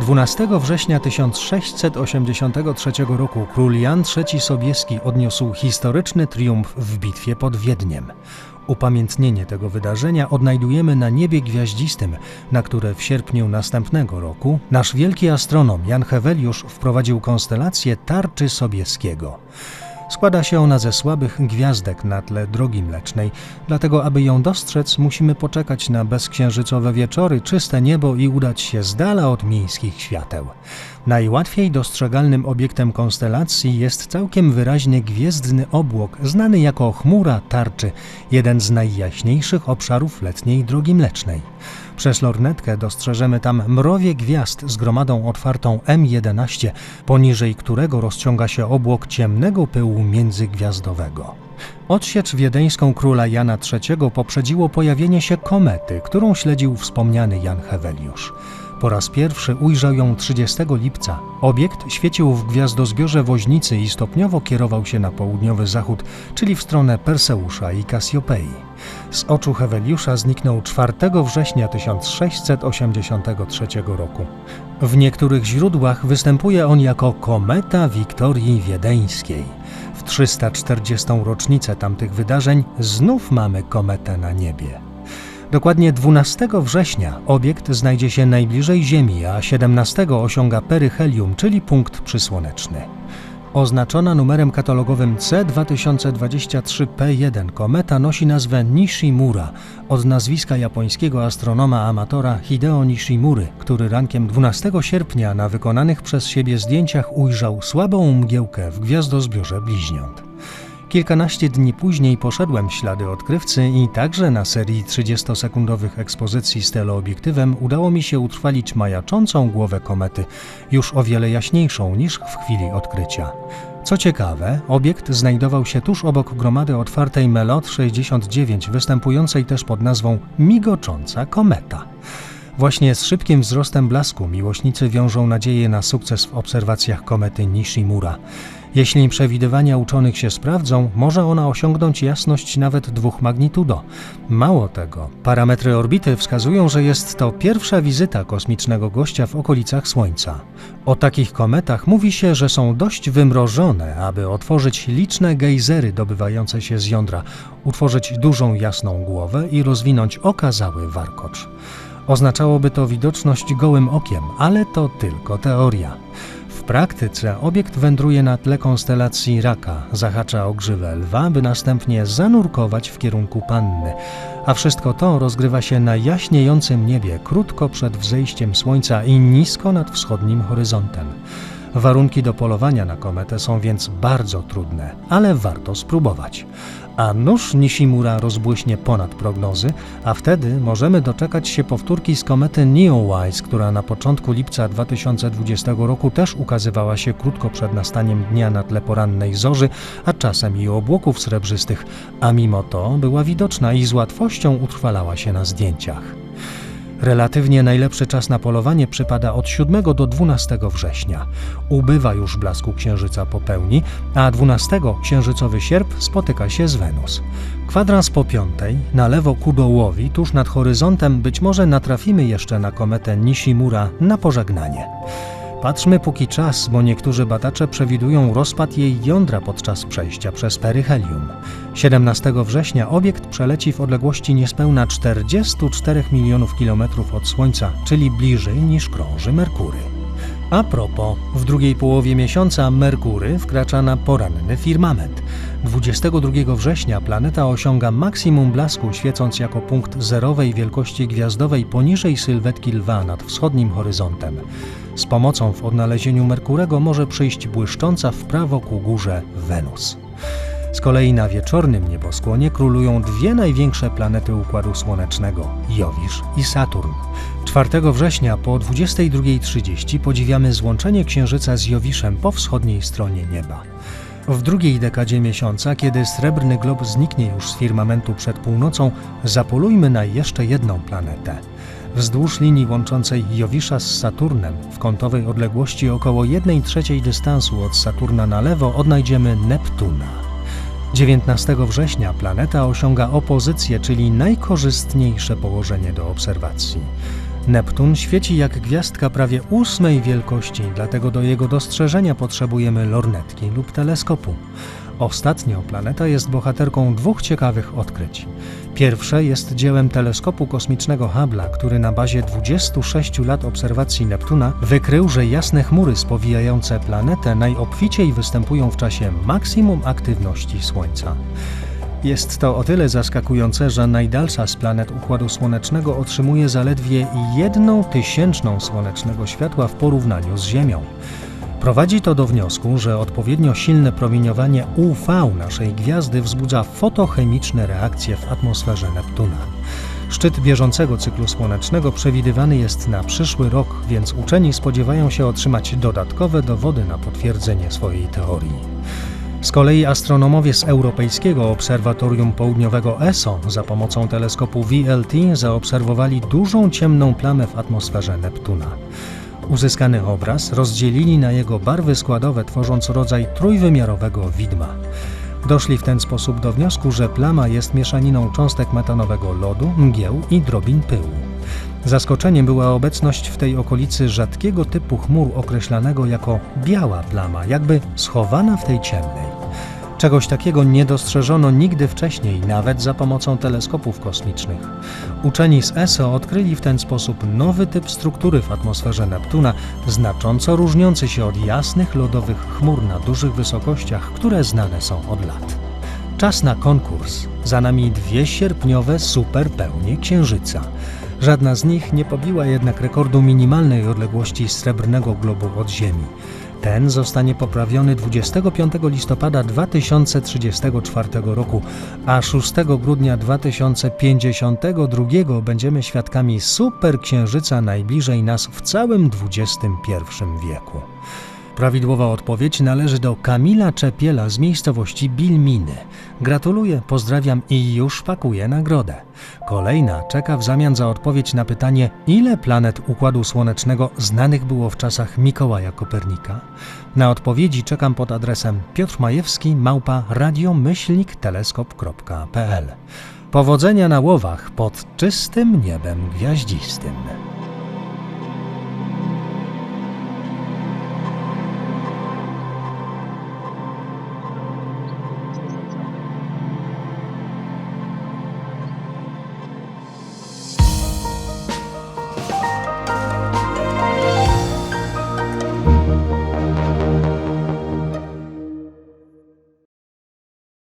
12 września 1683 roku król Jan III Sobieski odniósł historyczny triumf w bitwie pod Wiedniem. Upamiętnienie tego wydarzenia odnajdujemy na niebie gwiaździstym, na które w sierpniu następnego roku nasz wielki astronom Jan Heweliusz wprowadził konstelację Tarczy Sobieskiego. Składa się ona ze słabych gwiazdek na tle drogi mlecznej, dlatego aby ją dostrzec musimy poczekać na bezksiężycowe wieczory, czyste niebo i udać się z dala od miejskich świateł. Najłatwiej dostrzegalnym obiektem konstelacji jest całkiem wyraźny gwiezdny obłok, znany jako chmura tarczy, jeden z najjaśniejszych obszarów letniej drogi mlecznej. Przez lornetkę dostrzeżemy tam mrowie gwiazd z gromadą otwartą M11, poniżej którego rozciąga się obłok ciemnego pyłu międzygwiazdowego. Odsiecz wiedeńską króla Jana III poprzedziło pojawienie się komety, którą śledził wspomniany Jan Heweliusz. Po raz pierwszy ujrzał ją 30 lipca. Obiekt świecił w gwiazdozbiorze Woźnicy i stopniowo kierował się na południowy zachód, czyli w stronę Perseusza i Kasiopei. Z oczu Heweliusza zniknął 4 września 1683 roku. W niektórych źródłach występuje on jako kometa Wiktorii Wiedeńskiej. W 340. rocznicę tamtych wydarzeń znów mamy kometę na niebie. Dokładnie 12 września obiekt znajdzie się najbliżej Ziemi, a 17 osiąga peryhelium, czyli punkt przysłoneczny. Oznaczona numerem katalogowym C2023P1 kometa nosi nazwę Nishimura od nazwiska japońskiego astronoma amatora Hideo Nishimury, który rankiem 12 sierpnia na wykonanych przez siebie zdjęciach ujrzał słabą mgiełkę w gwiazdozbiorze bliźniąt. Kilkanaście dni później poszedłem ślady odkrywcy i także na serii 30-sekundowych ekspozycji z teleobiektywem udało mi się utrwalić majaczącą głowę komety, już o wiele jaśniejszą niż w chwili odkrycia. Co ciekawe, obiekt znajdował się tuż obok gromady otwartej Melot 69, występującej też pod nazwą migocząca kometa. Właśnie z szybkim wzrostem blasku miłośnicy wiążą nadzieję na sukces w obserwacjach komety Nishimura. Jeśli przewidywania uczonych się sprawdzą, może ona osiągnąć jasność nawet dwóch magnitudo. Mało tego, parametry orbity wskazują, że jest to pierwsza wizyta kosmicznego gościa w okolicach Słońca. O takich kometach mówi się, że są dość wymrożone, aby otworzyć liczne gejzery dobywające się z jądra, utworzyć dużą jasną głowę i rozwinąć okazały warkocz. Oznaczałoby to widoczność gołym okiem, ale to tylko teoria. Praktyce obiekt wędruje na tle konstelacji Raka, zahacza o grzywę lwa, by następnie zanurkować w kierunku Panny, a wszystko to rozgrywa się na jaśniejącym niebie krótko przed wzejściem słońca i nisko nad wschodnim horyzontem. Warunki do polowania na kometę są więc bardzo trudne, ale warto spróbować. A nóż Nishimura rozbłyśnie ponad prognozy, a wtedy możemy doczekać się powtórki z komety Neowise, która na początku lipca 2020 roku też ukazywała się krótko przed nastaniem dnia na tle porannej zorzy, a czasem i obłoków srebrzystych, a mimo to była widoczna i z łatwością utrwalała się na zdjęciach. Relatywnie najlepszy czas na polowanie przypada od 7 do 12 września. Ubywa już blasku księżyca po pełni, a 12 księżycowy sierp spotyka się z Wenus. Kwadrans po piątej, na lewo ku dołowi, tuż nad horyzontem, być może natrafimy jeszcze na kometę Nishimura na pożegnanie. Patrzmy póki czas, bo niektórzy badacze przewidują rozpad jej jądra podczas przejścia przez peryhelium. 17 września obiekt przeleci w odległości niespełna 44 milionów kilometrów od Słońca, czyli bliżej niż krąży Merkury. A propos, w drugiej połowie miesiąca Merkury wkracza na poranny firmament. 22 września planeta osiąga maksimum blasku, świecąc jako punkt zerowej wielkości gwiazdowej poniżej sylwetki lwa nad wschodnim horyzontem. Z pomocą w odnalezieniu Merkurego może przyjść błyszcząca w prawo ku górze Wenus. Z kolei na wieczornym nieboskłonie królują dwie największe planety Układu Słonecznego Jowisz i Saturn. 4 września po 22.30 podziwiamy złączenie Księżyca z Jowiszem po wschodniej stronie nieba. W drugiej dekadzie miesiąca, kiedy srebrny glob zniknie już z firmamentu przed północą, zapolujmy na jeszcze jedną planetę. Wzdłuż linii łączącej Jowisza z Saturnem w kątowej odległości około 1 trzeciej dystansu od Saturna na lewo odnajdziemy Neptuna. 19 września planeta osiąga opozycję, czyli najkorzystniejsze położenie do obserwacji. Neptun świeci jak gwiazdka prawie ósmej wielkości, dlatego do jego dostrzeżenia potrzebujemy lornetki lub teleskopu. Ostatnio planeta jest bohaterką dwóch ciekawych odkryć. Pierwsze jest dziełem teleskopu kosmicznego Hubble'a, który na bazie 26 lat obserwacji Neptuna wykrył, że jasne chmury spowijające planetę najobficiej występują w czasie maksimum aktywności Słońca. Jest to o tyle zaskakujące, że najdalsza z planet Układu Słonecznego otrzymuje zaledwie jedną tysięczną słonecznego światła w porównaniu z Ziemią. Prowadzi to do wniosku, że odpowiednio silne promieniowanie UV naszej gwiazdy wzbudza fotochemiczne reakcje w atmosferze Neptuna. Szczyt bieżącego cyklu słonecznego przewidywany jest na przyszły rok, więc uczeni spodziewają się otrzymać dodatkowe dowody na potwierdzenie swojej teorii. Z kolei astronomowie z Europejskiego Obserwatorium Południowego ESO za pomocą teleskopu VLT zaobserwowali dużą ciemną plamę w atmosferze Neptuna. Uzyskany obraz rozdzielili na jego barwy składowe, tworząc rodzaj trójwymiarowego widma. Doszli w ten sposób do wniosku, że plama jest mieszaniną cząstek metanowego lodu, mgieł i drobin pyłu. Zaskoczeniem była obecność w tej okolicy rzadkiego typu chmur określanego jako biała plama, jakby schowana w tej ciemnej. Czegoś takiego nie dostrzeżono nigdy wcześniej, nawet za pomocą teleskopów kosmicznych. Uczeni z ESO odkryli w ten sposób nowy typ struktury w atmosferze Neptuna, znacząco różniący się od jasnych lodowych chmur na dużych wysokościach, które znane są od lat. Czas na konkurs. Za nami dwie sierpniowe superpełnie Księżyca. Żadna z nich nie pobiła jednak rekordu minimalnej odległości srebrnego globu od Ziemi. Ten zostanie poprawiony 25 listopada 2034 roku, a 6 grudnia 2052 będziemy świadkami superksiężyca najbliżej nas w całym XXI wieku. Prawidłowa odpowiedź należy do Kamila Czepiela z miejscowości Bilminy. Gratuluję, pozdrawiam i już pakuję nagrodę. Kolejna czeka w zamian za odpowiedź na pytanie, ile planet Układu Słonecznego znanych było w czasach Mikołaja Kopernika. Na odpowiedzi czekam pod adresem piotrmajewski małpa radiomyślnikteleskop.pl Powodzenia na łowach pod czystym niebem gwiaździstym.